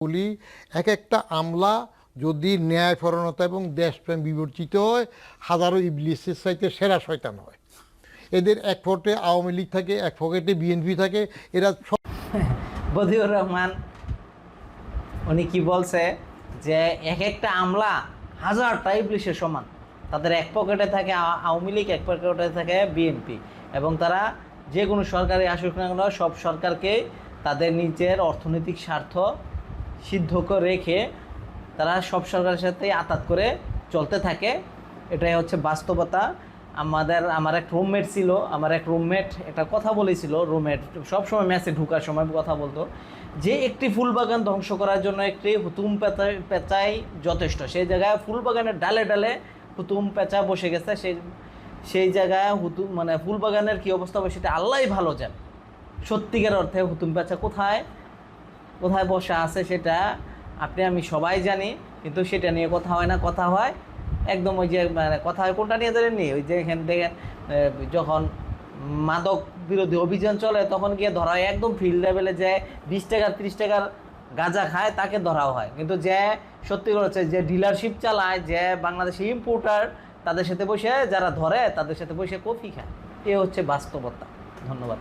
বলি এক একটা আমলা যদি ন্যায় ন্যায়পরণতা এবং দেশপ্রেম বিবর্জিত হয়, হাজারো ইবলিসের চাইতে সেরা শয়তান হয়। এদের এক পকেটে আওয়ামী লীগ থাকে, এক পকেটে বিএনপি থাকে, এরা সব বদিউর রহমান, উনি কি বলছে যে এক একটা আমলা হাজারটা ইবলিশের সমান। তাদের এক পকেটে থাকে আওয়ামী লীগ, এক পকেটে থাকে বিএনপি। এবং তারা যে কোনো সরকারি আসুক না সব সরকারকে তাদের নিজের অর্থনৈতিক স্বার্থ সিদ্ধ করে রেখে তারা সব সরকারের সাথে আতাত করে চলতে থাকে। এটাই হচ্ছে বাস্তবতা। আমাদের, আমার এক রুমমেট ছিল, আমার এক রুমমেট একটা কথা বলেছিল রুমমেট সবসময় ম্যাচে ঢুকার সময় কথা বলতো, যে একটি ফুল বাগান ধ্বংস করার জন্য একটি হুতুম পেঁচাই পেঁচাই যথেষ্ট। সেই জায়গায় ফুল বাগানের ডালে ডালে হুতুম পেঁচা বসে গেছে, সেই সেই জায়গায় হুতুম মানে ফুল বাগানের কী অবস্থা হবে সেটা আল্লাহ ভালো যান সত্যিকার অর্থে হুতুম পেঁচা কোথায়? কোথায় বসা আছে সেটা আপনি, আমি সবাই জানি, কিন্তু সেটা নিয়ে কথা হয় না, কথা হয় একদম ওই যে মানে কথা হয় কোনটা নিয়ে জানেননি? ওই যে এখান থেকে যখন মাদক বিরোধী অভিযান চলে, তখন গিয়ে ধরা হয় একদম ফিল্ড লেভেলে যে বিশ টাকার, ত্রিশ টাকার গাঁজা খায়, তাকে ধরাও হয়। কিন্তু যে সত্যি করেছে যে ডিলারশিপ চালায়, যে বাংলাদেশে ইম্পোর্টার তাদের সাথে বসে যারা ধরে, তাদের সাথে বসে কফি খায়। এ হচ্ছে বাস্তবতা। ধন্যবাদ।